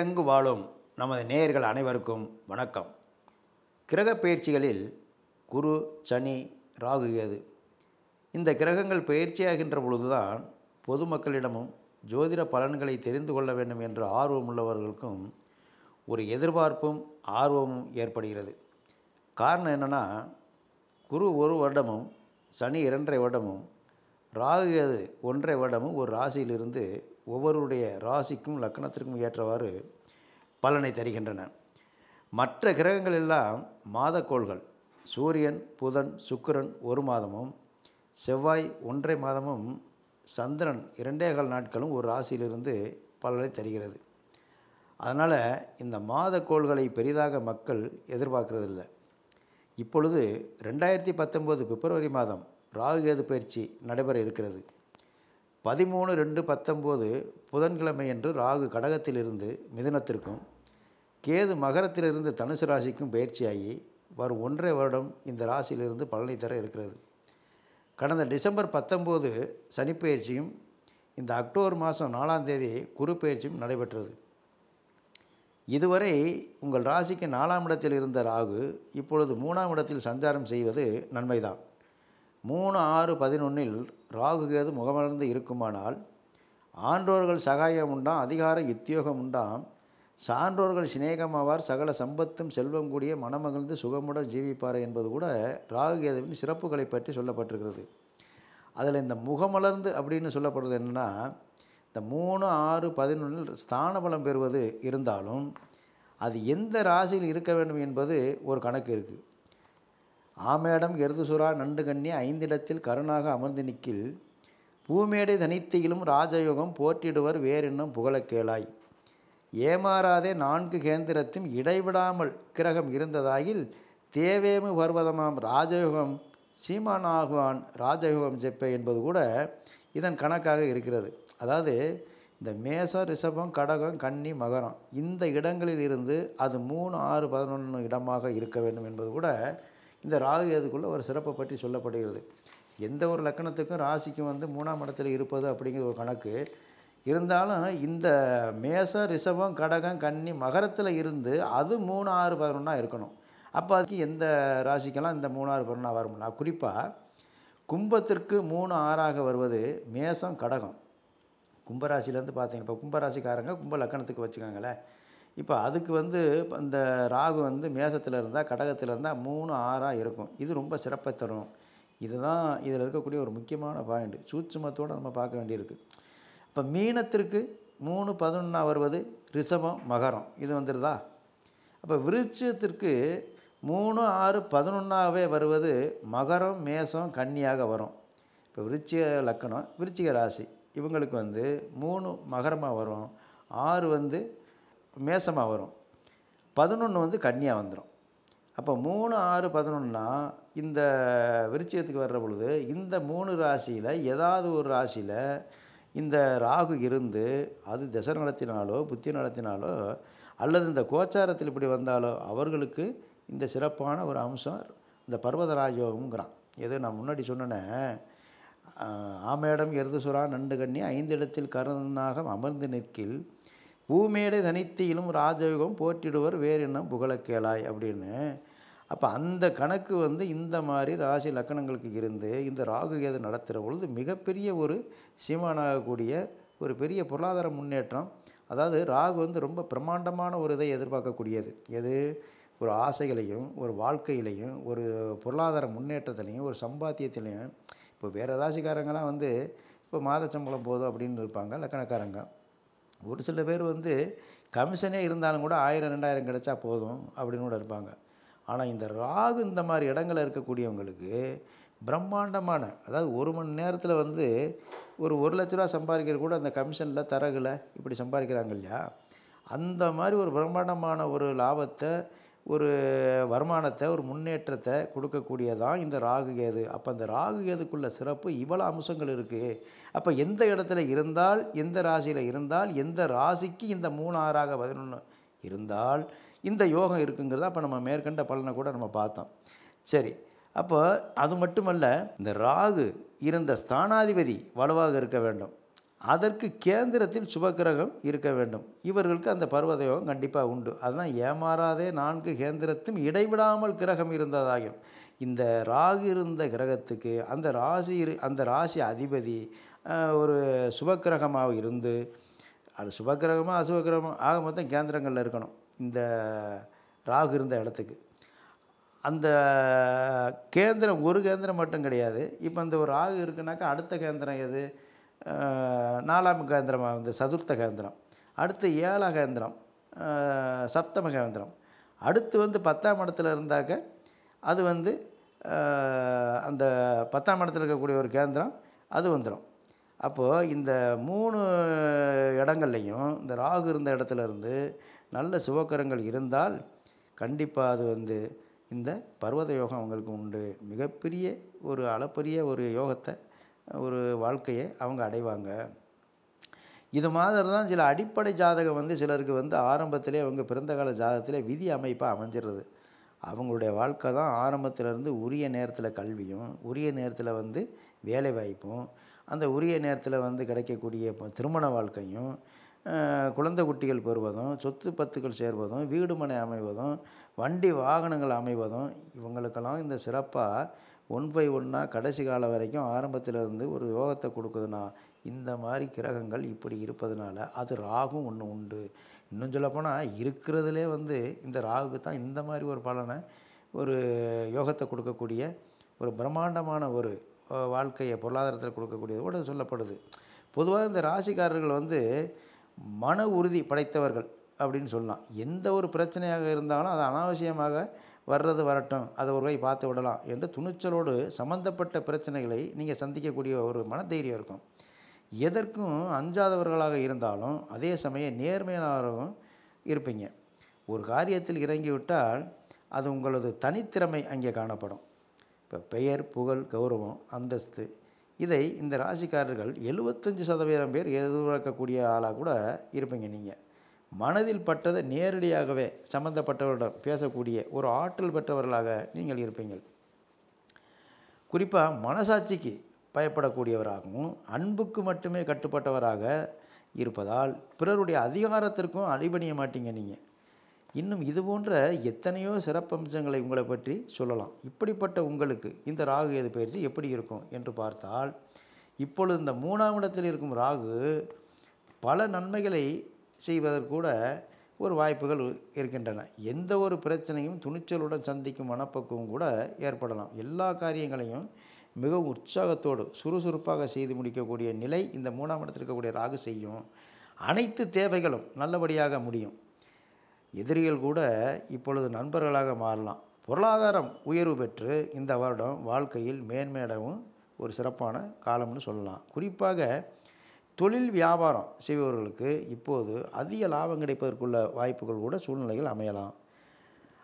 உலகெங்கு வாழும் நமது நேயர்கள் அனைவருக்கும் வணக்கம். கிரக பயிற்சிகளில் குரு சனி ராகு ஏது இந்த கிரகங்கள் பயிற்சியாகின்ற பொழுதுதான் பொதுமக்களிடமும் ஜோதிட பலன்களை தெரிந்து கொள்ள வேண்டும் என்ற ஆர்வம் உள்ளவர்களுக்கும் ஒரு எதிர்பார்ப்பும் ஆர்வமும் ஏற்படுகிறது. காரணம் என்னென்னா குரு ஒரு வருடமும் சனி இரண்டரை வருடமும் ராகு ஏது ஒன்றரை வருடமும் ஒரு ராசியிலிருந்து ஒவ்வொருடைய ராசிக்கும் லக்கணத்திற்கும் ஏற்றவாறு பலனை தருகின்றன. மற்ற கிரகங்கள் எல்லாம் மாதக்கோள்கள் சூரியன் புதன் சுக்கிரன் ஒரு மாதமும் செவ்வாய் ஒன்றை மாதமும் சந்திரன் இரண்டே கால் நாட்களும் ஒரு ராசியிலிருந்து பலனை தருகிறது. அதனால் இந்த மாதக்கோள்களை பெரிதாக மக்கள் எதிர்பார்க்கறதில்லை. இப்பொழுது ரெண்டாயிரத்தி பத்தொம்போது பிப்ரவரி மாதம் ராகுகேது பயிற்சி நடைபெற இருக்கிறது. பதிமூணு ரெண்டு பத்தொம்போது புதன்கிழமை என்று ராகு கடகத்திலிருந்து மிதுனத்திற்கும் கேது மகரத்திலிருந்து தனுசு ராசிக்கும் பயிற்சியாகி வரும் ஒன்றரை வருடம் இந்த ராசியிலிருந்து பலனை தர இருக்கிறது. கடந்த டிசம்பர் பத்தொம்போது சனிப்பயிற்சியும் இந்த அக்டோபர் மாதம் நாலாம் தேதி குரு பயிற்சியும் நடைபெற்றது. இதுவரை உங்கள் ராசிக்கு நாலாம் இடத்தில் இருந்த ராகு இப்பொழுது மூணாம் இடத்தில் சஞ்சாரம் செய்வது நன்மைதான். மூணு ஆறு பதினொன்றில் ராகுகேது முகமலர்ந்து இருக்குமானால் ஆன்றோர்கள் சகாயம் உண்டாம் அதிகார உத்தியோகம் உண்டாம் சான்றோர்கள் சிநேகமாவார் சகல சம்பத்தும் செல்வம் கூடிய மனமகிழ்ந்து சுகமுடன் ஜீவிப்பார் என்பது கூட ராகுகேதுவின் சிறப்புகளை பற்றி சொல்லப்பட்டிருக்கிறது. அதில் இந்த முகமலர்ந்து அப்படின்னு சொல்லப்படுறது என்னென்னா இந்த மூணு ஆறு பதினொன்றில் ஸ்தான பலம் பெறுவது இருந்தாலும் அது எந்த ராசியில் இருக்க வேண்டும் என்பது ஒரு கணக்கு இருக்குது ஆமேடம் எருதுசுரா நண்டு கண்ணி ஐந்திடத்தில் கருணாக அமர்ந்து நிற்கில் பூமேடை தனித்தியிலும் ராஜயோகம் போற்றிடுவர் வேறென்னும் புகழக்கேளாய் ஏமாறாதே நான்கு கேந்திரத்தும் இடைவிடாமல் கிரகம் இருந்ததாயில் தேவேமு பர்வதமாம் ராஜயோகம் சீமானாகுவான் ராஜயோகம் செப்ப என்பது கூட இதன் கணக்காக இருக்கிறது. அதாவது இந்த மேசம் ரிஷபம் கடகம் கன்னி மகரம் இந்த இடங்களில் இருந்து அது மூணு ஆறு பதினொன்று இடமாக இருக்க வேண்டும் என்பது கூட இந்த ராகு கேதுக்குள்ளே ஒரு சிறப்பை பற்றி சொல்லப்படுகிறது. எந்த ஒரு லக்கணத்துக்கும் ராசிக்கும் வந்து மூணாம் இடத்துல இருப்பது அப்படிங்கிற ஒரு கணக்கு. இருந்தாலும் இந்த மேசம் ரிஷபம் கடகம் கன்னி மகரத்தில் இருந்து அது மூணு ஆறு பதினொன்றா இருக்கணும். அப்போ அதுக்கு எந்த ராசிக்கெல்லாம் இந்த மூணு ஆறு பதினொன்றா வரும்னா குறிப்பாக கும்பத்திற்கு மூணு ஆறாக வருவது மேசம் கடகம். கும்பராசிலேருந்து பார்த்தீங்கன்னா இப்போ கும்பராசிக்காரங்க கும்ப லக்கணத்துக்கு வச்சுக்கோங்களேன். இப்போ அதுக்கு வந்து இந்த ராகு வந்து மேசத்தில் இருந்தால் கடகத்தில் இருந்தால் மூணு ஆறாக இருக்கும். இது ரொம்ப சிறப்பை தரும். இதுதான் இதில் இருக்கக்கூடிய ஒரு முக்கியமான பாயிண்ட் சூட்சுமத்தோடு நம்ம பார்க்க வேண்டியிருக்கு. இப்போ மீனத்திற்கு மூணு பதினொன்றா வருவது ரிஷபம் மகரம். இது வந்துடுதா அப்போ விருட்சத்திற்கு மூணு ஆறு பதினொன்றாவே வருவது மகரம் மேசம் கன்னியாக வரும். இப்போ விருச்சிக லக்கணம் விருச்சிக ராசி. இவங்களுக்கு வந்து மூணு மகரமாக வரும். ஆறு வந்து மேசமாக வரும். பதினொன்று வந்து கன்னியாக வந்துடும் அப்போ மூணு ஆறு பதினொன்னா இந்த விருச்சியத்துக்கு வர்ற பொழுது இந்த மூணு ராசியில் ஏதாவது ஒரு ராசியில் இந்த ராகு இருந்து அது திசை நடத்தினாலோ புத்தி நடத்தினாலோ அல்லது இந்த கோச்சாரத்தில் இப்படி வந்தாலோ அவர்களுக்கு இந்த சிறப்பான ஒரு அம்சம் இந்த பர்வத ராஜயோகம்ங்கிறான். எது நான் முன்னாடி சொன்னேன் ஆமேடம் எருதுசுரா நண்டு கண்ணி ஐந்து இடத்தில் கருணாக அமர்ந்து நிற்கில் பூமேடை தனித்தியிலும் ராஜயோகம் போற்றிடுவர் வேறு என்ன புகழக்கேளாய் அப்படின்னு. அப்போ அந்த கணக்கு வந்து இந்த மாதிரி ராசி லக்கணங்களுக்கு இருந்து இந்த ராகு கேது நடத்துகிற பொழுது மிகப்பெரிய ஒரு சீமானாகக்கூடிய ஒரு பெரிய பொருளாதார முன்னேற்றம் அதாவது ராகு வந்து ரொம்ப பிரம்மாண்டமான ஒரு இதை எதிர்பார்க்கக்கூடியது. எது? ஒரு ஆசைகளையும் ஒரு வாழ்க்கையிலையும் ஒரு பொருளாதார முன்னேற்றத்திலையும் ஒரு சம்பாத்தியத்திலையும். இப்போ வேறு ராசிக்காரங்களாம் வந்து இப்போ மாத சம்பளம் போதும் அப்படின்னு இருப்பாங்க லக்கணக்காரங்க. ஒரு சில பேர் வந்து கமிஷனே இருந்தாலும் கூட ஆயிரம் ரெண்டாயிரம் கிடைச்சா போதும் அப்படின்னு கூட இருப்பாங்க. ஆனால் இந்த ராகு இந்த மாதிரி இடங்களில் இருக்கக்கூடியவங்களுக்கு பிரம்மாண்டமான அதாவது ஒரு மணி நேரத்தில் வந்து ஒரு ஒரு லட்ச ரூபா சம்பாதிக்கிற கூட அந்த கமிஷனில் தரகில் இப்படி சம்பாதிக்கிறாங்க இல்லையா? அந்த மாதிரி ஒரு பிரம்மாண்டமான ஒரு லாபத்தை ஒரு வருமானத்தை ஒரு முன்னேற்றத்தை கொடுக்கக்கூடியதான் இந்த ராகு கேது. அப்போ அந்த ராகு கேதுக்குள்ள சிறப்பு இவ்வளோ அம்சங்கள் இருக்குது அப்போ எந்த இடத்துல இருந்தால் எந்த ராசியில் இருந்தால் எந்த ராசிக்கு இந்த மூணு ஆறாக பதினொன்று இருந்தால் இந்த யோகம் இருக்குங்கிறத அப்போ நம்ம மேற்கண்ட பலனை கூட நம்ம பார்த்தோம். சரி அப்போ அது மட்டுமல்ல இந்த ராகு இருந்த ஸ்தானாதிபதி வலுவாக இருக்க வேண்டும். அதற்கு கேந்திரத்தில் சுபக்கிரகம் இருக்க வேண்டும். இவர்களுக்கு அந்த பர்வதயோகம் கண்டிப்பாக உண்டு. அதுதான் ஏமாறாதே நான்கு கேந்திரத்தும் இடைவிடாமல் கிரகம் இருந்ததாகும் இந்த ராகு இருந்த கிரகத்துக்கு அந்த ராசி இரு அந்த ராசி அதிபதி ஒரு சுபக்கிரகமாக இருந்து அது சுபக்கிரகமாக அசுபக்கிரகமாக ஆக மொத்தம் கேந்திரங்களில் இருக்கணும். இந்த ராகு இருந்த இடத்துக்கு. அந்த கேந்திரம் ஒரு கேந்திரம் மட்டும் கிடையாது. இப்போ அந்த ஒரு ராகு இருக்குனாக்கா அடுத்த கேந்திரம் எது? நாலாம் கேந்திரமாக வந்து சதுர்த்த கேந்திரம் அடுத்து ஏழாம் கேந்திரம் சப்தம கேந்திரம். அடுத்து வந்து பத்தாம் இடத்துல இருந்தாக்க அது வந்து அந்த பத்தாம் இடத்துல இருக்கக்கூடிய ஒரு கேந்திரம் அது வந்துடும் அப்போது இந்த மூணு இடங்கள்லையும் இந்த ராகு இருந்த இடத்துல இருந்து நல்ல சுபக்கரங்கள் இருந்தால் கண்டிப்பாக அது வந்து இந்த பர்வத யோகம் அவங்களுக்கு உண்டு. மிகப்பெரிய ஒரு அளப்பரிய ஒரு யோகத்தை ஒரு வாழ்க்கையை அவங்க அடைவாங்க. இது மாதிரி தான் சில அடிப்படை ஜாதகம் வந்து சிலருக்கு வந்து ஆரம்பத்திலே அவங்க பிறந்த கால ஜாதகத்திலே விதி அமைப்பாக அமைஞ்சிடுறது அவங்களுடைய வாழ்க்கை தான் ஆரம்பத்திலேருந்து உரிய நேரத்தில் கல்வியும் உரிய நேரத்தில் வந்து வேலை வாய்ப்பும் அந்த உரிய நேரத்தில் வந்து கிடைக்கக்கூடிய இப்போ திருமண வாழ்க்கையும் குழந்தை குட்டிகள் பெறுவதும் சொத்து பத்துக்கள் சேர்வதும் வீடு மனை அமைவதும் வண்டி வாகனங்கள் அமைவதும் இவங்களுக்கெல்லாம் இந்த சிறப்பாக ஒன் பை ஒன்னாக கடைசி காலம் வரைக்கும் ஆரம்பத்திலிருந்து ஒரு யோகத்தை கொடுக்குதுன்னா இந்த மாதிரி கிரகங்கள் இப்படி இருப்பதனால அது ராகும் ஒன்று உண்டு. இன்னும் சொல்லப்போனால் இருக்கிறதுலே வந்து இந்த ராகுக்கு தான் இந்த மாதிரி ஒரு பலனை ஒரு யோகத்தை கொடுக்கக்கூடிய ஒரு பிரம்மாண்டமான ஒரு வாழ்க்கையை பொருளாதாரத்தில் கொடுக்கக்கூடியது கூட சொல்லப்படுது. பொதுவாக இந்த ராசிக்காரர்கள் வந்து மன உறுதி படைத்தவர்கள் அப்படின்னு சொல்லலாம். எந்த ஒரு பிரச்சனையாக இருந்தாலும் அது அனாவசியமாக வர்றது வரட்டும் அதை ஒரு கை பார்த்து விடலாம் என்று துணிச்சலோடு சம்பந்தப்பட்ட பிரச்சனைகளை நீங்கள் சந்திக்கக்கூடிய ஒரு மனதைரியம் இருக்கும். எதற்கும் அஞ்சாதவர்களாக இருந்தாலும் அதே சமயம் நேர்மையானவரும் இருப்பீங்க. ஒரு காரியத்தில் இறங்கி விட்டால் அது உங்களது தனித்திறமை அங்கே காணப்படும். இப்போ பெயர் புகழ் கௌரவம் அந்தஸ்து இதை இந்த ராசிக்காரர்கள் எழுபத்தஞ்சு சதவீதம் பேர் எதிர்பார்க்கக்கூடிய ஆளாக கூட இருப்பீங்க நீங்கள் மனதில் பட்டதை நேரடியாகவே சம்பந்தப்பட்டவரிடம் பேசக்கூடிய ஒரு ஆற்றல் பெற்றவர்களாக நீங்கள் இருப்பீங்கள் குறிப்பாக மனசாட்சிக்கு பயப்படக்கூடியவராகவும் அன்புக்கு மட்டுமே கட்டுப்பட்டவராக இருப்பதால் பிறருடைய அதிகாரத்திற்கும் அடிபணிய மாட்டீங்க நீங்கள் இன்னும் இது போன்ற எத்தனையோ சிறப்பம்சங்களை உங்களை பற்றி சொல்லலாம். இப்படிப்பட்ட உங்களுக்கு இந்த ராகு எது பயிற்சி எப்படி இருக்கும் என்று பார்த்தால் இப்பொழுது இந்த மூணாம் இடத்தில் இருக்கும் ராகு பல நன்மைகளை செய்வதற்கூட ஒரு வாய்ப்புகள் இருக்கின்றன. எந்த ஒரு பிரச்சனையும் துணிச்சலுடன் சந்திக்கும் மனப்பக்குவம் கூட ஏற்படலாம். எல்லா காரியங்களையும் மிகவும் உற்சாகத்தோடு சுறுசுறுப்பாக செய்து முடிக்கக்கூடிய நிலை இந்த மூணாம் இடத்தில் இருக்கக்கூடிய ராகு செய்யும். அனைத்து தேவைகளும் நல்லபடியாக முடியும். எதிரிகள் கூட இப்பொழுது நண்பர்களாக மாறலாம். பொருளாதாரம் உயர்வு பெற்று இந்த வருடம் வாழ்க்கையில் மேன்மேடவும் ஒரு சிறப்பான காலம்னு சொல்லலாம். குறிப்பாக தொழில் வியாபாரம் செய்பவர்களுக்கு இப்போது அதிக லாபம் கிடைப்பதற்குள்ள வாய்ப்புகள் கூட சூழ்நிலைகள் அமையலாம்.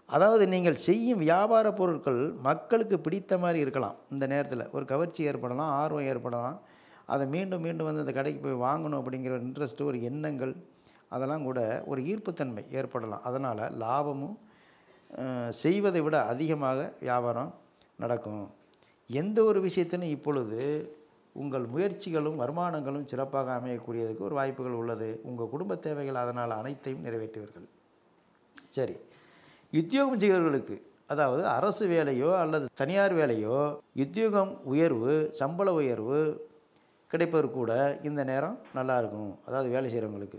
அதாவது நீங்கள் செய்யும் வியாபார பொருட்கள் மக்களுக்கு பிடித்த மாதிரி இருக்கலாம். இந்த நேரத்தில் ஒரு கவர்ச்சி ஏற்படலாம் ஆர்வம் ஏற்படலாம். அதை மீண்டும் மீண்டும் வந்து அந்த கடைக்கு போய் வாங்கணும் அப்படிங்கிற இன்ட்ரெஸ்ட்டு ஒரு எண்ணங்கள் அதெல்லாம் கூட ஒரு ஈர்ப்புத்தன்மை ஏற்படலாம். அதனால் லாபமும் செய்வதை விட அதிகமாக வியாபாரம் நடக்கும். எந்த ஒரு விஷயத்தினும் இப்பொழுது உங்கள் முயற்சிகளும் வருமானங்களும் சிறப்பாக அமையக்கூடியதுக்கு ஒரு வாய்ப்புகள் உள்ளது. உங்கள் குடும்ப தேவைகள் அதனால் அனைத்தையும் நிறைவேற்றுவீர்கள். சரி. உத்தியோகம் செய்வர்களுக்கு அதாவது அரசு வேலையோ அல்லது தனியார் வேலையோ உத்தியோகம் உயர்வு சம்பள உயர்வு கிடைப்பது கூட இந்த நேரம் நல்லா இருக்கும். அதாவது வேலை செய்கிறவங்களுக்கு.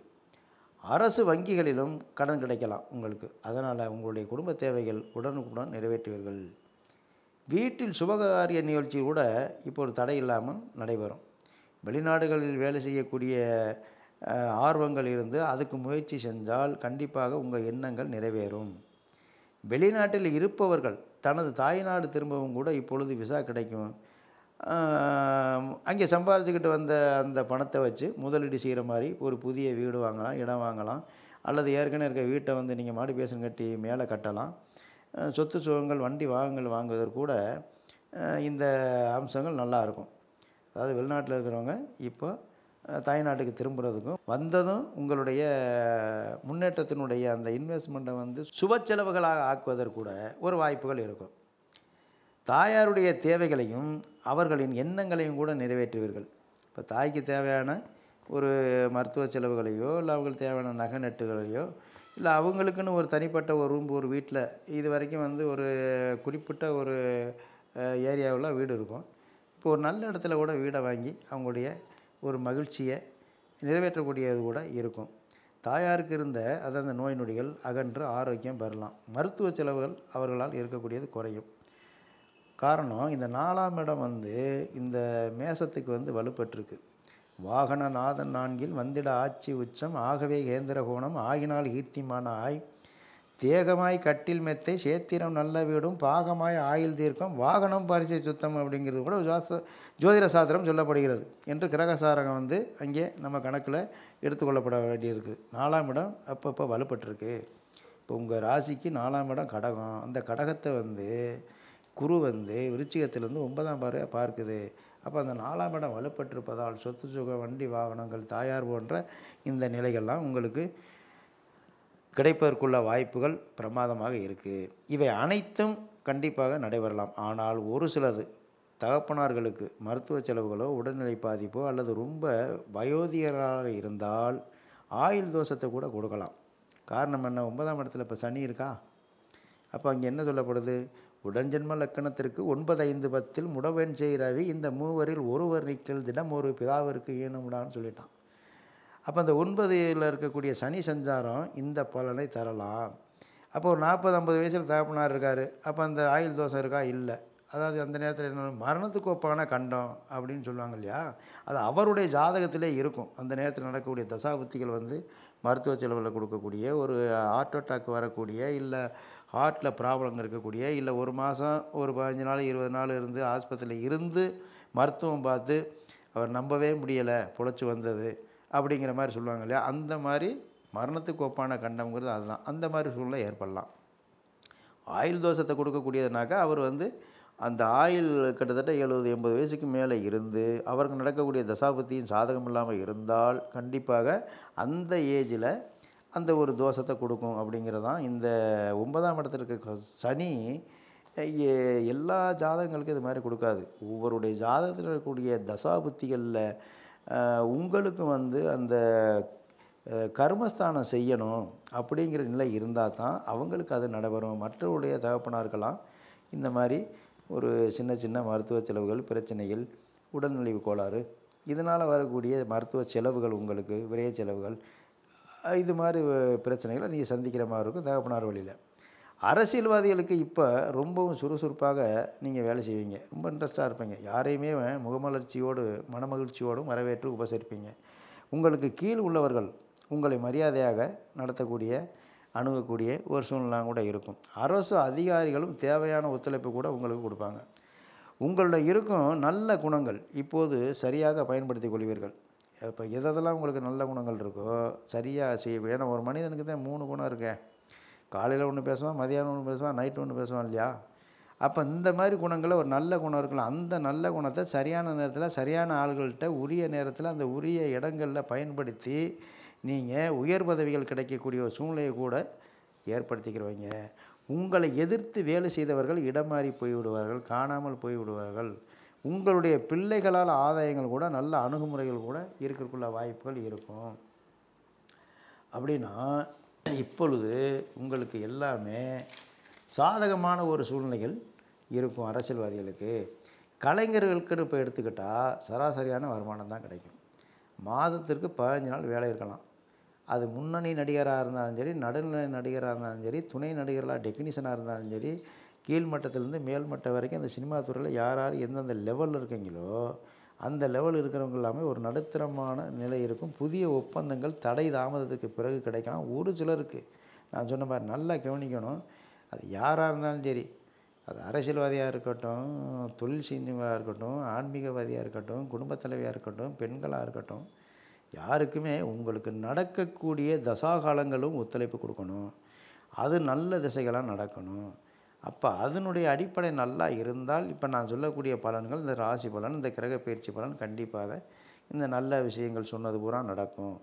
அரசு வங்கிகளிலும் கடன் கிடைக்கலாம் உங்களுக்கு. அதனால் உங்களுடைய குடும்ப தேவைகள் உடனுக்குடன் நிறைவேற்றுவீர்கள். வீட்டில் சுபகாரிய நிகழ்ச்சி கூட இப்போ ஒரு தடை இல்லாமல் நடைபெறும். வெளிநாடுகளில் வேலை செய்யக்கூடிய ஆர்வங்கள் இருந்து அதுக்கு முயற்சி செஞ்சால் கண்டிப்பாக உங்கள் எண்ணங்கள் நிறைவேறும். வெளிநாட்டில் இருப்பவர்கள் தனது தாய்நாடு திரும்பவும் கூட இப்பொழுது விசா கிடைக்கும். அங்கே சம்பாதிச்சுக்கிட்டு வந்த அந்த பணத்தை வச்சு முதலீடு செய்கிற மாதிரி ஒரு புதிய வீடு வாங்கலாம் இடம் வாங்கலாம். அல்லது ஏற்கனவே இருக்க வீட்டை வந்து நீங்கள் மாடி பேசன் கட்டி மேலே கட்டலாம். சொத்து சுகங்கள் வண்டி வாகனங்கள் வாங்குவதற்கு கூட இந்த அம்சங்கள் நல்லா இருக்கும். அதாவது வெளிநாட்டில் இருக்கிறவங்க இப்போ தாய்நாட்டுக்கு திரும்புறதுக்கும் வந்ததும் உங்களுடைய முன்னேற்றத்தினுடைய அந்த இன்வெஸ்ட்மெண்ட்டை வந்து சுப செலவுகளாக ஆக்குவதற்கு கூட ஒரு வாய்ப்புகள் இருக்கும். தாயாருடைய தேவைகளையும் அவர்களின் எண்ணங்களையும் கூட நிறைவேற்றுவீர்கள். இப்போ தாய்க்கு தேவையான ஒரு மருத்துவ செலவுகளையோ இல்லை அவங்களுக்கு தேவையான நகை நட்டுகளையோ இல்லை அவங்களுக்குன்னு ஒரு தனிப்பட்ட ஒரு ரூம் ஒரு வீட்டில் இது வரைக்கும் வந்து ஒரு குறிப்பிட்ட ஒரு ஏரியாவில் வீடு இருக்கும். இப்போ ஒரு நல்ல இடத்துல கூட வீடை வாங்கி அவங்களுடைய ஒரு மகிழ்ச்சியை நிறைவேற்றக்கூடியது கூட இருக்கும். தாயாருக்கு இருந்த அந்தந்த நோய் நொடிகள் அகன்று ஆரோக்கியம் பெறலாம். மருத்துவ செலவுகள் அவர்களால் இருக்கக்கூடியது குறையும். காரணம் இந்த நாலாம் இடம் வந்து இந்த மேசத்துக்கு வந்து வலுப்பட்டிருக்கு வாகனநாதன் நான்கில் வந்திட ஆட்சி உச்சம். ஆகவே கேந்திர கோணம் ஆகினால் கீர்த்திமான ஆய். தேகமாய் கட்டில் மெத்தை சேத்திரம் நல்ல வீடும். பாகமாய் ஆயில் தீர்க்கம். வாகனம் பரிசை சுத்தம் அப்படிங்கிறது கூட ஜோச ஜோதிட சாஸ்திரம் சொல்லப்படுகிறது. என்று கிரகசாரகம் வந்து அங்கே நம்ம கணக்கில் எடுத்துக்கொள்ளப்பட வேண்டியிருக்கு. நாலாம் இடம் அப்பப்போ வலுப்பட்டிருக்கு. இப்போ உங்கள் ராசிக்கு நாலாம் இடம் கடகம். அந்த கடகத்தை வந்து குரு வந்து விருச்சிகத்திலேருந்து ஒன்பதாம் பார்க்குது. அப்போ அந்த நாலாம் இடம் வலுப்பட்டிருப்பதால் சொத்து சுக வண்டி வாகனங்கள் தாயார் போன்ற இந்த நிலைகள்லாம் உங்களுக்கு கிடைப்பதற்குள்ள வாய்ப்புகள் பிரமாதமாக இருக்குது இவை அனைத்தும் கண்டிப்பாக நடைபெறலாம். ஆனால் ஒரு சிலது தகப்பனார்களுக்கு மருத்துவ செலவுகளோ உடல்நிலை பாதிப்போ அல்லது ரொம்ப வயோதிகராக இருந்தால் ஆயுள் தோஷத்தை கூட கொடுக்கலாம். காரணம் என்ன? ஒன்பதாம் இடத்துல இப்போ சனி இருக்கா? அப்போ அங்கே என்ன சொல்லப்படுது? உடன்ஜென்ம லக்கணத்திற்கு ஒன்பது ஐந்து பத்தில் முடவன் ரவி இந்த மூவரில் ஒருவர் நிக்கல் தினம் ஒரு பிதாவிற்கு ஈனும்டான்னு சொல்லிட்டான். அப்போ அந்த ஒன்பதில் இருக்கக்கூடிய சனி சஞ்சாரம் இந்த பலனை தரலாம். அப்போ ஒரு நாற்பது ஐம்பது வயசில் தகப்பனார் இருக்கார். அப்போ அந்த ஆயுள் தோஷம் இருக்கா? இல்லை. அதாவது அந்த நேரத்தில் என்ன மரணத்துக்கு ஒப்பான கண்டம் அப்படின்னு சொல்லுவாங்க இல்லையா? அது அவருடைய ஜாதகத்திலே இருக்கும். அந்த நேரத்தில் நடக்கக்கூடிய தசாபுத்திகள் வந்து மருத்துவ செலவில் கொடுக்கக்கூடிய ஒரு ஹார்ட் அட்டாக் வரக்கூடிய இல்லை ஹார்ட்டில் ப்ராப்ளம் இருக்கக்கூடிய இல்லை ஒரு மாதம் ஒரு பதினஞ்சு நாள் இருபது நாள் இருந்து ஆஸ்பத்திரியில் இருந்து மருத்துவம் பார்த்து அவர் நம்பவே முடியலை பொழைச்சி வந்தது அப்படிங்கிற மாதிரி சொல்லுவாங்க இல்லையா? அந்த மாதிரி மரணத்துக்கு ஒப்பான கண்டம்ங்கிறது அதுதான். அந்த மாதிரி சூழ்நிலை ஏற்படலாம். ஆயில் தோஷத்தை கொடுக்கக்கூடியதுனாக்கா அவர் வந்து அந்த ஆயில் கிட்டத்தட்ட எழுபது எண்பது வயசுக்கு மேலே இருந்து அவருக்கு நடக்கக்கூடிய தசாபத்தியும் சாதகம் இல்லாமல் இருந்தால் கண்டிப்பாக அந்த ஏஜில் அந்த ஒரு தோஷத்தை கொடுக்கும் அப்படிங்கிறது தான் இந்த ஒன்பதாம் இடத்துல இருக்க சனி எல்லா ஜாதகங்களுக்கும் இது மாதிரி கொடுக்காது. ஒவ்வொருடைய ஜாதகத்தில் இருக்கக்கூடிய தசாபுத்திகளில் உங்களுக்கு வந்து அந்த கர்மஸ்தானம் செய்யணும் அப்படிங்கிற நிலை இருந்தால் தான் அவங்களுக்கு அது நடைபெறும். மற்றவருடைய தகப்பனார்களாம் இந்த மாதிரி ஒரு சின்ன சின்ன மருத்துவ செலவுகள் பிரச்சனைகள் உடல்நலிவு கோளாறு இதனால் வரக்கூடிய மருத்துவ செலவுகள் உங்களுக்கு விரைய செலவுகள் இது மாதிரி பிரச்சனைகளை நீங்கள் சந்திக்கிற மாதிரி இருக்கும் தகப்பனார் வழியில். அரசியல்வாதிகளுக்கு இப்போ ரொம்பவும் சுறுசுறுப்பாக நீங்கள் வேலை செய்வீங்க. ரொம்ப இன்ட்ரெஸ்ட்டாக இருப்பீங்க. யாரையுமே முகமலர்ச்சியோடு மனமகிழ்ச்சியோடும் வரவேற்று உபசரிப்பீங்க. உங்களுக்கு கீழ் உள்ளவர்கள் உங்களை மரியாதையாக நடத்தக்கூடிய அணுகக்கூடிய ஒரு சூழ்நிலை கூட இருக்கும். அரசு அதிகாரிகளும் தேவையான ஒத்துழைப்பு கூட உங்களுக்கு கொடுப்பாங்க. உங்களிடம் இருக்கும் நல்ல குணங்கள் இப்போது சரியாக பயன்படுத்திக் கொள்வீர்கள். இப்போ எதெல்லாம் உங்களுக்கு நல்ல குணங்கள் இருக்கோ சரியாக செய்ய ஏன்னா ஒரு மனிதனுக்கு தான் மூணு குணம் இருக்கேன் காலையில் ஒன்று பேசுவான் மதியானம் ஒன்று பேசுவான் நைட்டு ஒன்று பேசுவான் இல்லையா? அப்போ இந்த மாதிரி குணங்களை ஒரு நல்ல குணம் இருக்கலாம். அந்த நல்ல குணத்தை சரியான நேரத்தில் சரியான ஆள்கள்கிட்ட உரிய நேரத்தில் அந்த உரிய இடங்களில் பயன்படுத்தி நீங்கள் உயர் பதவிகள் கிடைக்கக்கூடிய ஒரு சூழ்நிலையை கூட ஏற்படுத்திக்கிறவங்க. உங்களை எதிர்த்து வேலை செய்தவர்கள் இடம் மாறி போய்விடுவார்கள் காணாமல் போய்விடுவார்கள். உங்களுடைய பிள்ளைகளால் ஆதாயங்கள் கூட நல்ல அணுகுமுறைகள் கூட இருக்கிறதுக்குள்ள வாய்ப்புகள் இருக்கும். அப்படின்னா இப்பொழுது உங்களுக்கு எல்லாமே சாதகமான ஒரு சூழ்நிலைகள் இருக்கும் அரசியல்வாதிகளுக்கு. கலைஞர்களுக்குன்னு இப்போ எடுத்துக்கிட்டால் சராசரியான வருமானம் தான் கிடைக்கும். மாதத்திற்கு பதினஞ்சு நாள் வேலை இருக்கலாம். அது முன்னணி நடிகராக இருந்தாலும் சரி நடுநிலை நடிகராக இருந்தாலும் சரி துணை நடிகர்களாக டெக்னீஷியனாக இருந்தாலும் சரி கீழ்மட்டத்திலேருந்து மேல்மட்டம் வரைக்கும் அந்த சினிமா துறையில் யார் யார் எந்தெந்த லெவலில் இருக்கீங்களோ அந்த லெவல் இருக்கிறவங்க எல்லாமே ஒரு நடுத்தரமான நிலை இருக்கும். புதிய ஒப்பந்தங்கள் தடை தாமதத்துக்கு பிறகு கிடைக்கலாம். ஒரு சிலருக்கு நான் சொன்ன மாதிரி நல்லா கவனிக்கணும். அது யாராக இருந்தாலும் சரி அது அரசியல்வாதியாக இருக்கட்டும் தொழில் செஞ்சவங்களாக இருக்கட்டும் ஆன்மீகவாதியாக இருக்கட்டும் குடும்பத் தலைவியாக இருக்கட்டும் பெண்களாக இருக்கட்டும் யாருக்குமே உங்களுக்கு நடக்கக்கூடிய தசாகாலங்களும் ஒத்துழைப்பு கொடுக்கணும். அது நல்ல திசைகளாக நடக்கணும். அப்போ அதனுடைய அடிப்படை நல்லா இருந்தால் இப்போ நான் சொல்லக்கூடிய பலன்கள் இந்த ராசி பலன் இந்த கிரக பயிற்சி பலன் கண்டிப்பாக இந்த நல்ல விஷயங்கள் சொன்னது பூரா நடக்கும்.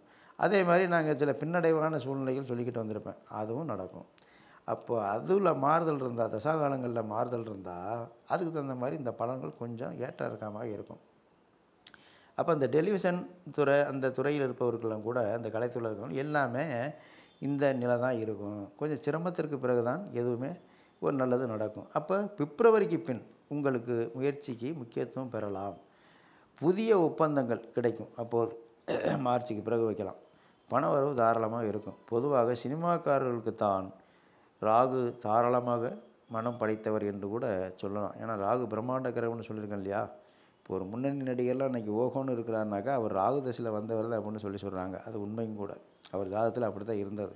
அதே மாதிரி நாங்கள் சில பின்னடைவான சூழ்நிலைகள் சொல்லிக்கிட்டு வந்திருப்பேன். அதுவும் நடக்கும். அப்போ அதில் மாறுதல் இருந்தால் தசாகாலங்களில் மாறுதல் இருந்தால் அதுக்கு தகுந்த மாதிரி இந்த பலன்கள் கொஞ்சம் ஏற்ற இறக்கமாக இருக்கும். அப்போ அந்த டெலிவிஷன் துறை அந்த துறையில் இருப்பவர்களும் கூட அந்த கலைத்துறையில் இருக்கவங்க எல்லாமே இந்த நிலை தான் இருக்கும். கொஞ்சம் சிரமத்திற்கு பிறகு தான் எதுவுமே ஒரு நல்லது நடக்கும். அப்போ பிப்ரவரிக்கு பின் உங்களுக்கு முயற்சிக்கு முக்கியத்துவம் பெறலாம். புதிய ஒப்பந்தங்கள் கிடைக்கும். அப்போது மார்ச்சுக்கு பிறகு வைக்கலாம். பண வரவு தாராளமாக இருக்கும். பொதுவாக சினிமாக்காரர்களுக்கு தான் ராகு தாராளமாக மனம் படைத்தவர் என்று கூட சொல்லலாம். ஏன்னா ராகு பிரம்மாண்ட கிரகம்னு சொல்லியிருக்கேன் இல்லையா? இப்போ ஒரு முன்னணி நடிகர்லாம் இன்றைக்கி ஓகோன்னு இருக்கிறாருனாக்கா அவர் ராகு தசையில் வந்தவர் தான் அப்படின்னு சொல்லி சொல்கிறாங்க அது உண்மையும் கூட. அவர் ஜாதத்தில் அப்படி தான் இருந்தது.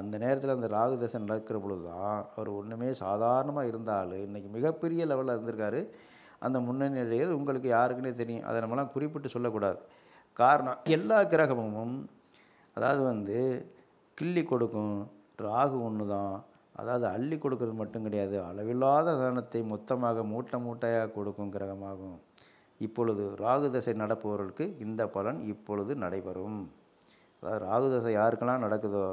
அந்த நேரத்தில் அந்த ராகு தசை நடக்கிற பொழுது தான் அவர் ஒன்றுமே சாதாரணமாக இருந்தாலும் இன்றைக்கி மிகப்பெரிய லெவலில் இருந்திருக்காரு. அந்த முன்னணி நடிகர் உங்களுக்கு யாருக்குன்னே தெரியும். அதை நம்மலாம் குறிப்பிட்டு சொல்லக்கூடாது. காரணம் எல்லா கிரகமும் அதாவது வந்து கிள்ளி கொடுக்கும் ராகு ஒன்று தான் அதாவது அள்ளி கொடுக்கறது மட்டும் கிடையாது. அளவில்லாத தனத்தை மொத்தமாக மூட்டை மூட்டையாக கொடுக்கும் கிரகமாகும். இப்பொழுது ராகு தசை நடப்பவர்களுக்கு இந்த பலன் இப்பொழுது நடைபெறும். அதாவது ராகு தசை யாருக்கெல்லாம் நடக்குதோ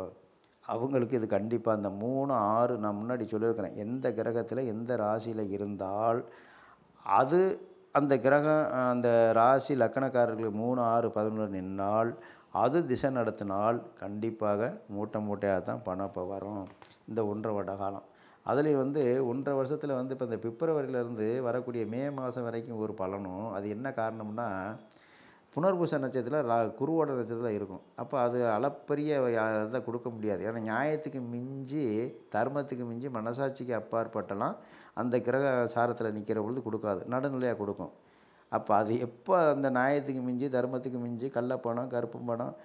அவங்களுக்கு இது கண்டிப்பாக அந்த மூணு ஆறு நான் முன்னாடி சொல்லியிருக்கிறேன். எந்த கிரகத்தில் எந்த ராசியில் இருந்தால் அது அந்த கிரகம் அந்த ராசி லக்கணக்காரர்களுக்கு மூணு ஆறு பதினொன்று நின்னால் அது திசை நடத்தினால் கண்டிப்பாக மூட்டை மூட்டையாக தான் பணம் இப்போ வரும். இந்த ஒன்றரை வருட காலம். அதுலேயும் வந்து ஒன்றரை வருஷத்தில் வந்து இப்போ இந்த பிப்ரவரியிலேருந்து வரக்கூடிய மே மாதம் வரைக்கும் ஒரு பலனும் அது என்ன காரணம்னா புனர்பூச நட்சத்திரத்தில் ரா குருவோட நட்சத்திரத்தில் இருக்கும். அப்போ அது அளப்பரிய இதை கொடுக்க முடியாது. ஏன்னா நியாயத்துக்கு மிஞ்சி தர்மத்துக்கு மிஞ்சி மனசாட்சிக்கு அப்பாற்பட்டலாம் அந்த கிரக சாரத்தில் நிற்கிற பொழுது கொடுக்காது. நடுநிலையாக கொடுக்கும். அப்போ அது எப்போ அந்த நியாயத்துக்கு மிஞ்சி தர்மத்துக்கு மிஞ்சி கள்ளப்பணம் கருப்பு பணம்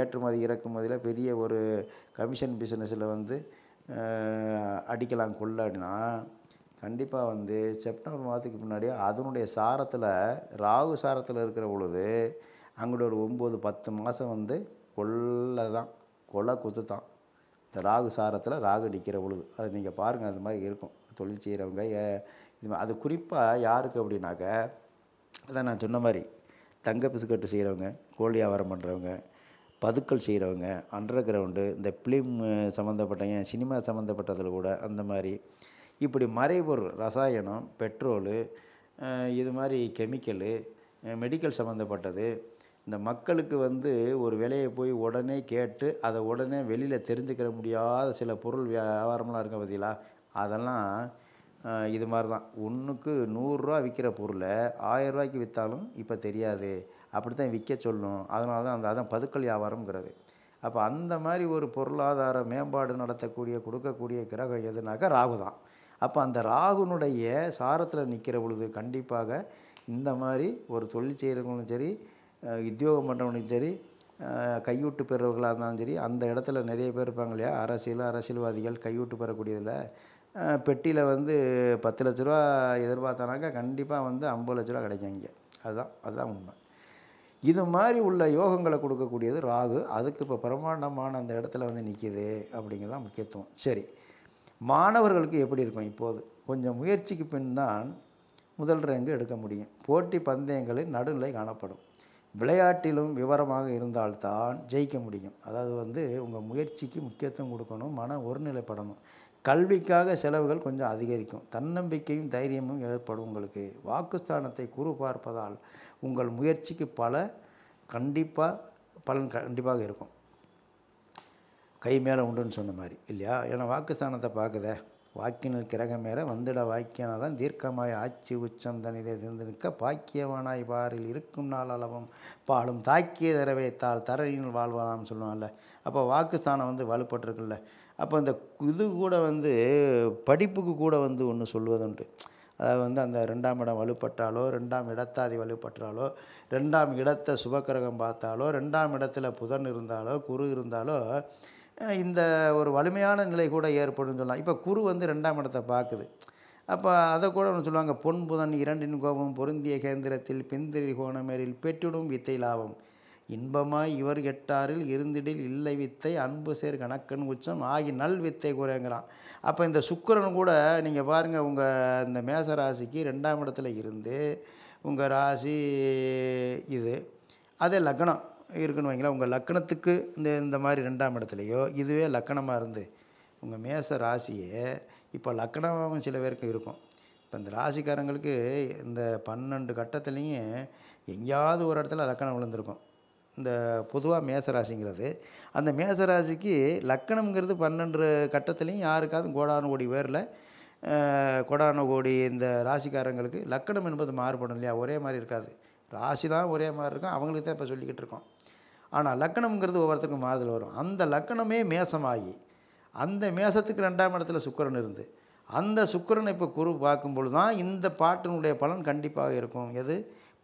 ஏற்றுமதி இறக்குமதியில் பெரிய ஒரு கமிஷன் பிஸ்னஸில் வந்து அடிக்கலாம் கொள்ளடினா கண்டிப்பாக வந்து செப்டம்பர் மாதத்துக்கு முன்னாடி அதனுடைய சாரத்தில் ராகு சாரத்தில் இருக்கிற பொழுது அங்கிட்ட ஒரு ஒம்பது பத்து மாதம் வந்து கொள்ளை தான். கொலை குத்து தான். இந்த ராகு சாரத்தில் ராகு நிற்கிற பொழுது. அது நீங்கள் பாருங்கள் அது மாதிரி இருக்கும். தொழில் செய்கிறவங்க ஏ- இது அது குறிப்பாக யாருக்கு அப்படின்னாக்க அதான் நான் சொன்ன மாதிரி தங்க பிஸ்கட்டு செய்கிறவங்க கோழி வியாபாரம் பண்ணுறவங்க பதுக்கல் செய்கிறவங்க அண்டர் கிரவுண்டு இந்த ஃபிலிம் சம்மந்தப்பட்ட ஏன் சினிமா சம்மந்தப்பட்டதில் கூட அந்த மாதிரி இப்படி மறைபொருள் ரசாயனம் பெட்ரோலு இது மாதிரி கெமிக்கலு மெடிக்கல் சம்மந்தப்பட்டது இந்த மக்களுக்கு வந்து ஒரு விலையை போய் உடனே கேட்டு அதை உடனே வெளியில் தெரிஞ்சுக்கிற முடியாத சில பொருள் வியாபாரம்லாம் இருக்க பார்த்தீங்களா? அதெல்லாம் இது மாதிரி தான் ஒன்றுக்கு நூறுரூவா விற்கிற பொருளை ஆயரூவாய்க்கு விற்றாலும் இப்போ தெரியாது. அப்படி தான் விற்க சொல்லணும் அதனால தான் அந்த அதான் பதுக்கல் வியாபாரம்ங்கிறது. அப்போ அந்த மாதிரி ஒரு பொருளாதார மேம்பாடு நடத்தக்கூடிய கொடுக்கக்கூடிய கிரகம் எதுனாக்கா ராகு தான். அப்போ அந்த ராகுனுடைய சாரத்தில் நிற்கிற பொழுது கண்டிப்பாக இந்த மாதிரி ஒரு தொழில் செய்கிறவங்களும் சரி உத்தியோகம் பண்ணுறவனுக்கும் சரி கையூட்டு பெறுறவர்களாக இருந்தாலும் சரி அந்த இடத்துல நிறைய பேர் இருப்பாங்க இல்லையா? அரசியல் அரசியல்வாதிகள் கையூட்டு பெறக்கூடியதில். பெட்டியில் வந்து பத்து லட்ச ரூபா எதிர்பார்த்தானாக்கா கண்டிப்பாக வந்து ஐம்பது லட்ச ரூபா கிடைக்கும் இங்கே. அதுதான் அதுதான் உண்மை. இது மாதிரி உள்ள யோகங்களை கொடுக்கக்கூடியது ராகு. அதுக்கு இப்போ பிரமாண்டமான அந்த இடத்துல வந்து நிற்கிது அப்படிங்கிறது தான் முக்கியத்துவம். சரி. மாணவர்களுக்கு எப்படி இருக்கும் இப்போது? கொஞ்சம் முயற்சிக்கு பின் தான் முதல் ரேங்கு எடுக்க முடியும். போட்டி பந்தயங்களில் நடுநிலை காணப்படும். விளையாட்டிலும் விவரமாக இருந்தால்தான் ஜெயிக்க முடியும். அதாவது வந்து உங்கள் முயற்சிக்கு முக்கியத்துவம் கொடுக்கணும் மன ஒருநிலைப்படணும். கல்விக்காக செலவுகள் கொஞ்சம் அதிகரிக்கும். தன்னம்பிக்கையும் தைரியமும் ஏற்படும் உங்களுக்கு. வாக்குஸ்தானத்தை குறு பார்ப்பதால் உங்கள் முயற்சிக்கு பல கண்டிப்பாக பலன் கண்டிப்பாக இருக்கும். கை மேலே உண்டுன்னு சொன்ன மாதிரி இல்லையா? ஏன்னா வாக்குஸ்தானத்தை பார்க்குதே. வாக்கினர் கிரகம் மேலே வந்துட வாக்கியனாதான் தீர்க்கமாய் ஆட்சி உச்சம் தனிதை திருந்து நிற்க பாக்கியவானாய் பாரில் இருக்கும் நாள் அளவும். பாலும் தாக்கிய தரவைத்தால் தரையில் வாழ்வானாம் சொல்லுவாங்கல்ல அப்போ வாக்குஸ்தானம் வந்து வலுப்பட்டிருக்குல்ல. அப்போ இந்த இது கூட வந்து படிப்புக்கு கூட வந்து ஒன்று சொல்வதுண்டு அதாவது வந்து அந்த ரெண்டாம் இடம் வலுப்பட்டாலோ ரெண்டாம் இடத்தாதி வலுப்பட்டாலோ ரெண்டாம் இடத்தை சுபக்கிரகம் பார்த்தாலோ ரெண்டாம் இடத்துல புதன் இருந்தாலோ குரு இருந்தாலோ இந்த ஒரு வலிமையான நிலை கூட ஏற்படும் சொல்லலாம். இப்போ குரு வந்து ரெண்டாம் இடத்தை பார்க்குது. அப்போ அதை கூட ஒன்று சொல்லுவாங்க பொன் புதன் இரண்டின் கோபம் பொருந்திய கேந்திரத்தில் பிந்திரி கோணமேரில் பெற்றிடும் வித்தை லாபம். இன்பமாய் இவர் எட்டாரில் இருந்திடில் இல்லை வித்தை அன்பு சேர் கணக்கன் உச்சம் ஆகி நல் வித்தை குறைங்கிறான். அப்போ இந்த சுக்கரன் கூட நீங்கள் பாருங்கள் உங்கள் இந்த மேச ராசிக்கு ரெண்டாம் இடத்துல இருந்து உங்கள் ராசி இது அதே லக்னம். இருக்குன்னு வைங்களேன். உங்கள் லக்கணத்துக்கு இந்த இந்த மாதிரி ரெண்டாம் இடத்துலையோ இதுவே லக்கணமாக இருந்து உங்கள் மேச ராசியே இப்போ லக்கணமும் சில பேருக்கு இருக்கும். இப்போ இந்த ராசிக்காரங்களுக்கு இந்த பன்னெண்டு கட்டத்துலேயும் எங்கேயாவது ஒரு இடத்துல லக்கணம் விழுந்திருக்கும். இந்த பொதுவாக மேசராசிங்கிறது அந்த மேசராசிக்கு லக்கணம்ங்கிறது பன்னெண்டு கட்டத்துலேயும் யாருக்காவது கோடான கோடி பேரில் கொடான கோடி இந்த ராசிக்காரங்களுக்கு லக்கணம் என்பது மாறுபடும் இல்லையா? ஒரே மாதிரி இருக்காது. ராசி தான் ஒரே மாதிரி இருக்கும். அவங்களுக்கு தான் இப்போ சொல்லிக்கிட்டு இருக்கோம். ஆனால் லக்கணம்ங்கிறது ஒவ்வொருத்தருக்கும் மாறுதல் வரும். அந்த லக்கணமே மேசமாகி அந்த மேசத்துக்கு ரெண்டாம் இடத்துல சுக்கரன் இருந்து அந்த சுக்கரனை இப்போ குரு பார்க்கும்பொழுது தான் இந்த பாட்டினுடைய பலன் கண்டிப்பாக இருக்கும். எது?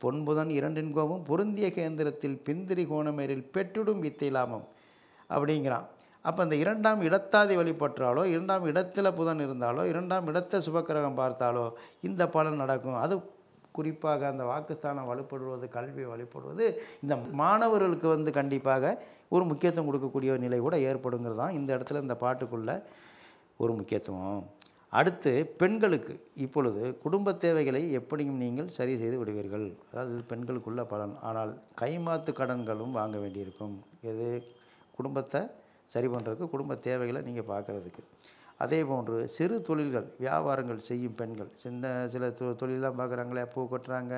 பொன்புதன் இரண்டின் கோபம் பொருந்திய கேந்திரத்தில் பிந்திரி கோணமேரில் பெற்றிடும் வித்தை லாபம் அப்படிங்கிறான். அப்போ அந்த இரண்டாம் இடத்தாதி வழிபற்றாலோ இரண்டாம் இடத்துல புதன் இருந்தாலோ இரண்டாம் இடத்தை சுபக்கிரகம் பார்த்தாலோ இந்த பலன் நடக்கும். அது குறிப்பாக அந்த வாக்குஸ்தானம் வலுப்படுவது கல்வி வலுப்படுவது இந்த மாணவர்களுக்கு வந்து கண்டிப்பாக ஒரு முக்கியத்துவம் கொடுக்கக்கூடிய ஒரு நிலை கூட ஏற்படுங்கிறது தான் இந்த இடத்துல இந்த பாட்டுக்குள்ள ஒரு முக்கியத்துவம். அடுத்து பெண்களுக்கு இப்பொழுது குடும்ப தேவைகளை எப்படியும் நீங்கள் சரி செய்து விடுவீர்கள். அதாவது இது பெண்களுக்குள்ள பலன். ஆனால் கைமாத்து கடன்களும் வாங்க வேண்டியிருக்கும். எது? குடும்பத்தை சரி பண்ணுறதுக்கு குடும்ப தேவைகளை நீங்கள் பார்க்குறதுக்கு. அதே போன்று சிறு தொழில்கள் வியாபாரங்கள் செய்யும் பெண்கள். சின்ன சில தொ தொழிலெலாம் பார்க்குறாங்களே பூ கொட்டுறாங்க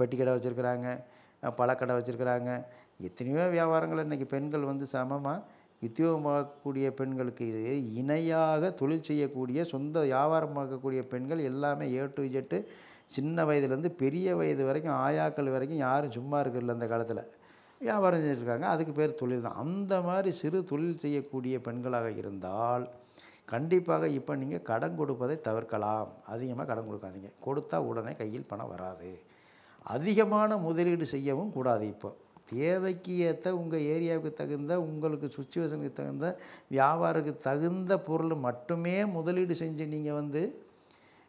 பெட்டி கடை வச்சுருக்குறாங்க பழக்கடை வச்சுருக்குறாங்க. எத்தனையோ வியாபாரங்கள் இன்றைக்கி பெண்கள் வந்து சமமாக உத்தியோகமாகக்கூடிய பெண்களுக்கு இணையாக தொழில் செய்யக்கூடிய சொந்த வியாபாரமாகக்கூடிய பெண்கள் எல்லாமே ஏ டு ஜெட்டு சின்ன வயதுலேருந்து பெரிய வயது வரைக்கும் ஆயாக்கள் வரைக்கும் யாரும் சும்மா இருக்கிறதில்ல அந்த காலத்தில். வியாபாரம் செஞ்சுருக்காங்க அதுக்கு பேர் தொழில் தான். அந்த மாதிரி சிறு தொழில் செய்யக்கூடிய பெண்களாக இருந்தால் கண்டிப்பாக இப்போ நீங்கள் கடன் கொடுப்பதை தவிர்க்கலாம். அதிகமாக கடன் கொடுக்காதீங்க. கொடுத்தா உடனே கையில் பணம் வராது. அதிகமான முதலீடு செய்யவும் கூடாது இப்போ. தேவைக்கு ஏற்ற உங்கள் ஏரியாவுக்கு தகுந்த உங்களுக்கு சுச்சுவேஷனுக்கு தகுந்த வியாபாரத்துக்கு தகுந்த பொருள் மட்டுமே முதலீடு செஞ்சு நீங்கள் வந்து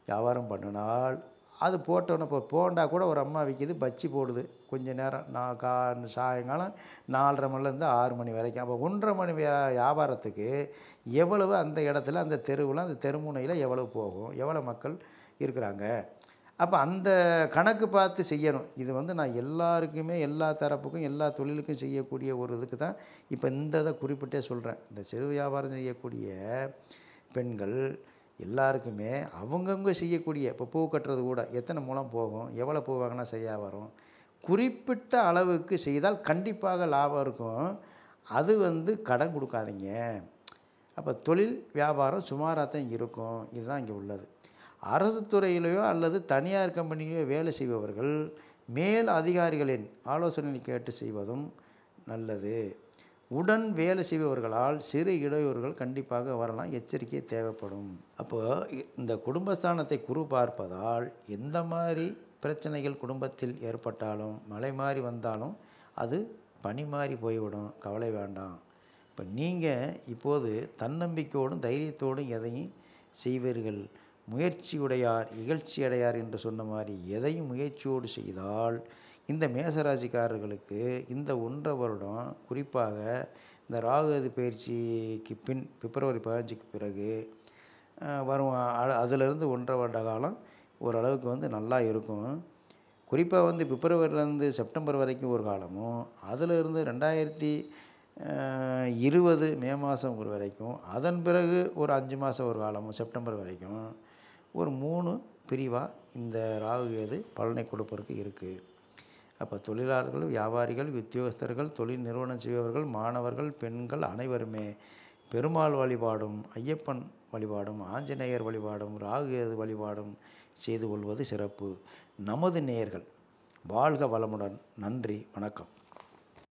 வியாபாரம் பண்ணினால் அது போட்டோன்னே இப்போ போண்டா கூட ஒரு அம்மா விற்கிது பச்சி போடுது. கொஞ்ச நேரம் நான் கா சாயங்காலம் நாலரை மணிலேருந்து ஆறு மணி வரைக்கும். அப்போ ஒன்றரை மணி வியா வியாபாரத்துக்கு எவ்வளவு அந்த இடத்துல அந்த தெருவில் அந்த தெருமுனையில் எவ்வளவு போகும் எவ்வளோ மக்கள் இருக்கிறாங்க? அப்போ அந்த கணக்கு பார்த்து செய்யணும். இது வந்து நான் எல்லாருக்குமே எல்லா தரப்புக்கும் எல்லா தொழிலுக்கும் செய்யக்கூடிய ஒரு இதுக்கு தான் இப்போ இந்த இதை குறிப்பிட்டே சொல்கிறேன் இந்த சிறு வியாபாரம் செய்யக்கூடிய பெண்கள் எல்லாருக்குமே அவங்கவுங்க செய்யக்கூடிய இப்போ பூ கட்டுறது கூட எத்தனை மூலம் போகும் எவ்வளோ பூ வாங்கினா சரியாக வரும் குறிப்பிட்ட அளவுக்கு செய்தால் கண்டிப்பாக லாபம் இருக்கும். அது வந்து கடன் கொடுக்காதீங்க. அப்போ தொழில் வியாபாரம் சுமாராக தான் இருக்கும். இதுதான் இங்கே உள்ளது. அரசு துறையிலையோ அல்லது தனியார் கம்பெனியிலையோ வேலை செய்பவர்கள் மேல் அதிகாரிகளின் ஆலோசனை கேட்டு செய்வதும் நல்லது. உடன் வேலை செய்பவர்களால் சிறு இடையூறுகள் கண்டிப்பாக வரலாம். எச்சரிக்கை தேவைப்படும். அப்போது இந்த குடும்பஸ்தானத்தை குரு பார்ப்பதால் எந்த மாதிரி பிரச்சனைகள் குடும்பத்தில் ஏற்பட்டாலும் மழை மாறி வந்தாலும் அது பனி மாறி போய்விடும். கவலை வேண்டாம். இப்போ நீங்கள் இப்போது தன்னம்பிக்கையோடும் தைரியத்தோடும் எதையும் செய்வீர்கள். முயற்சியுடையார் இகழ்ச்சியடையார் என்று சொன்ன மாதிரி எதையும் முயற்சியோடு செய்தால் இந்த மேசராசிக்காரர்களுக்கு இந்த ஒன்றரை வருடம் குறிப்பாக இந்த ராகுது பயிற்சிக்கு பின் பிப்ரவரி பதினஞ்சுக்கு பிறகு வரும் அதிலிருந்து ஒன்றரை வருட காலம் ஓரளவுக்கு வந்து நல்லா இருக்கும். குறிப்பாக வந்து பிப்ரவரிலேருந்து செப்டம்பர் வரைக்கும் ஒரு காலமும் அதிலிருந்து ரெண்டாயிரத்தி இருபது மே மாதம் ஒரு வரைக்கும் அதன் பிறகு ஒரு அஞ்சு மாதம் ஒரு காலமும் செப்டம்பர் வரைக்கும் ஒரு மூணு பிரிவாக இந்த ராகு கேது பலனை கொடுப்பதற்கு இருக்குது அப்போ தொழிலாளர்கள் வியாபாரிகள் உத்தியோகஸ்தர்கள் தொழில் நிறுவனம் செய்பவர்கள் மாணவர்கள் பெண்கள் அனைவருமே பெருமாள் வழிபாடும் ஐயப்பன் வழிபாடும் ஆஞ்சநேயர் வழிபாடும் ராகு கேது வழிபாடும் செய்து கொள்வது சிறப்பு. நமது நேயர்கள் வாழ்க வளமுடன். நன்றி வணக்கம்.